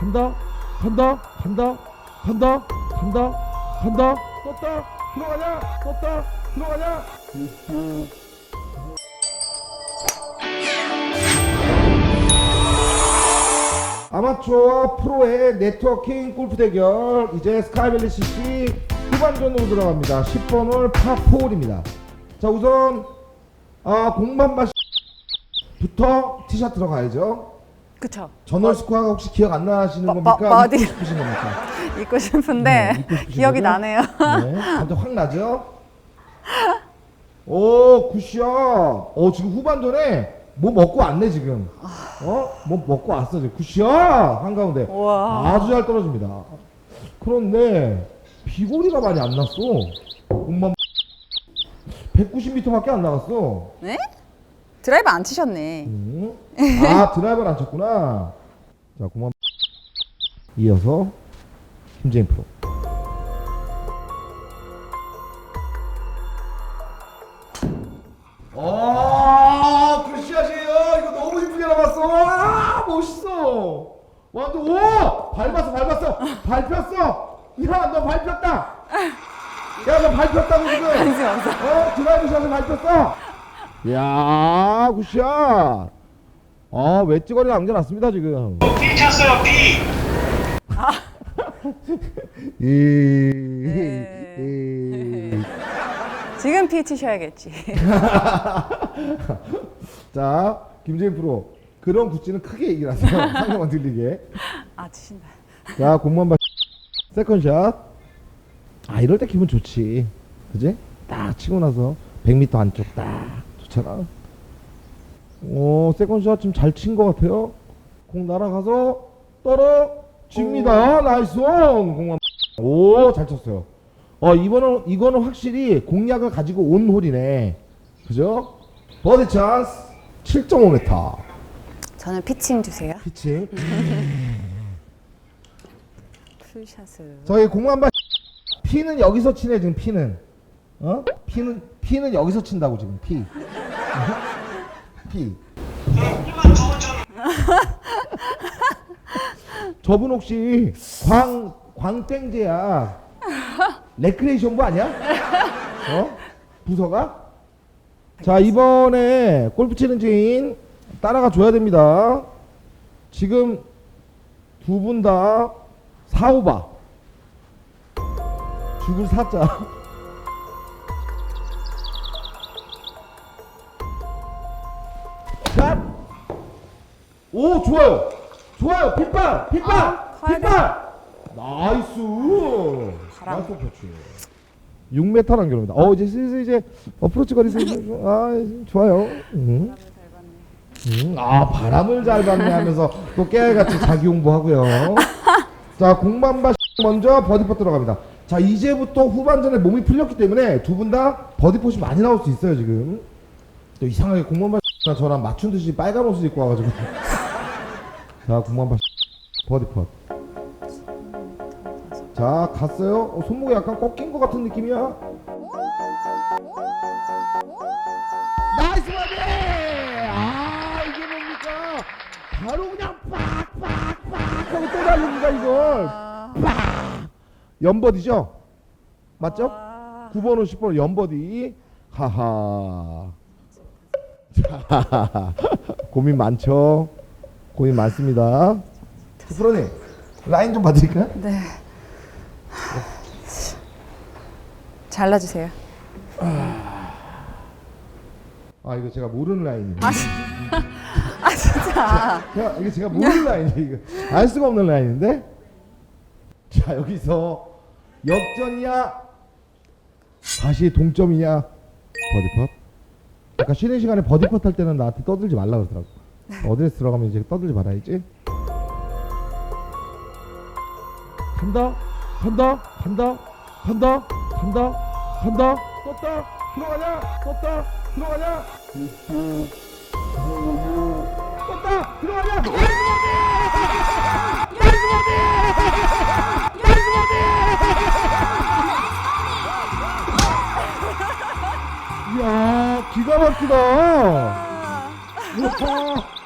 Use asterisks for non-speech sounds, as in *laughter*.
간다 간다 간다 간다 간다 간다. 떴다 들어가냐 떴다 들어가냐 아마추어와 프로의 네트워킹 골프 대결 이제 스카이밸리 CC 후반전으로 들어갑니다. 10번 홀 파4홀입니다. 자 우선 아, 공만 바부터 티샷 들어가야죠 그쵸. 전월 스코어가 혹시 기억 안 나시는 버- 겁니까? 버- 버디. 잊고 싶으신 겁니까? *laughs* 잊고 싶은데 네, 잊고 싶으신 기억이? 나네요. 네, 감정 확 나죠? *laughs* 오, 굿샷. 어, 지금 후반전에 뭐 먹고 왔네, 지금. 어? 뭐 먹고 왔어, 지금. 굿샷! 한가운데. 우와. 아주 잘 떨어집니다. 그런데, 비거리가 많이 안 났어. 공만 190m밖에 안 나갔어. 네? 드라이브 안 치셨네. 음. 아, 드라이버를 안 쳤구나. 자, 공만 이어서, 김재인 프로. 아, 굿샷이에요. 이거 너무 이쁘게 나갔어. 아, 멋있어. 완전 오, 밟았어, 밟았어, 밟혔어. 야, 너 밟혔다. 야, 너 밟혔다고 지금. *laughs* 어, 드라이브 샷을 밟혔어. 야, 굿샷. 아, 웨지거리 남겨놨습니다 지금. B 찼어요 B 이, 네. 이. 지금 피 치셔야겠지. *laughs* 자, 김재인 프로. 그런 굿즈는 크게 얘기를 하세요. *laughs* 상대방 들리게. 아 치신다. 자, 공만 봐. 세컨샷. 아, 이럴 때 기분 좋지. 그지? 딱 치고 나서 100m 안쪽 딱 좋잖아. 오, 세컨샷 좀잘친 것 같아요. 공 날아가서 떨어집니다. 나이스 온. 공만. 오, 잘 쳤어요. 어, 이번은, 이거는 확실히 공략을 가지고 온 홀이네. 그죠? 버디 찬스 7.5m. 저는 피칭 주세요. 피칭. *laughs* 풀샷을. 저희 공만 봐. 피는 여기서 치네 지금 피는. 어? 피는 피는 여기서 친다고 지금 피. 피. 저분 혹시 광 광땡제야 레크레이션부 아니야? 어? 부서가? 자 이번에 골프 치는 제인 따라가 줘야 됩니다. 지금 두 분 다 사오바 죽을 사자. 오 좋아요. 좋아요. 빗발 빗발 아. 빗발. 나이스. 나이스 터치. 6m 남겨놓습니다. 어 이제 슬슬 이제 어프로치 거리 슬슬 아 좋아요. 음. 음, 아 바람을 잘 받네 하면서 또 깨알같이 자기 홍보하고요. 자 공만바 먼저 버디퍼 들어갑니다. 자 이제부터 후반전에 몸이 풀렸기 때문에 두 분 다 버디퍼이 많이 나올 수 있어요 지금. 또 이상하게 공만바 저랑 맞춘 듯이 빨간 옷을 입고 와가지고. 자 공만바 버디퍼. 자 갔어요. 어, 손목이 약간 꺾인 것 같은 느낌이야. 나이스 버디! 아 이게 뭡니까? 바로 그냥 빡빡빡 하고 또 달립니다 이걸. 아, 연버디죠? 맞죠? 아, 9번, 10번 연버디. 하하. *laughs* 자, 고민 많죠? 고민 많습니다. 프로님 라인 좀 봐드릴까요? 네. 잘라주세요. 아 이거 제가 모르는 라인이에요. 아 진짜. *laughs* 제가 이게 제가 모르는 라인이에요. 이거 알 수가 없는 라인인데. 자 여기서 역전이냐 다시 동점이냐 버디펫. 아까 쉬는 시간에 버디펫 할 때는 나한테 떠들지 말라 그러더라고. 어드레스 들어가면 이제 떠들지 말아야지. 간다, 간다, 간다, 간다, 간다, 간다. 떴다, 들어가냐, 떴다, 들어가냐. 떴다, 들어가냐. 이야 기가 막히다. 우와.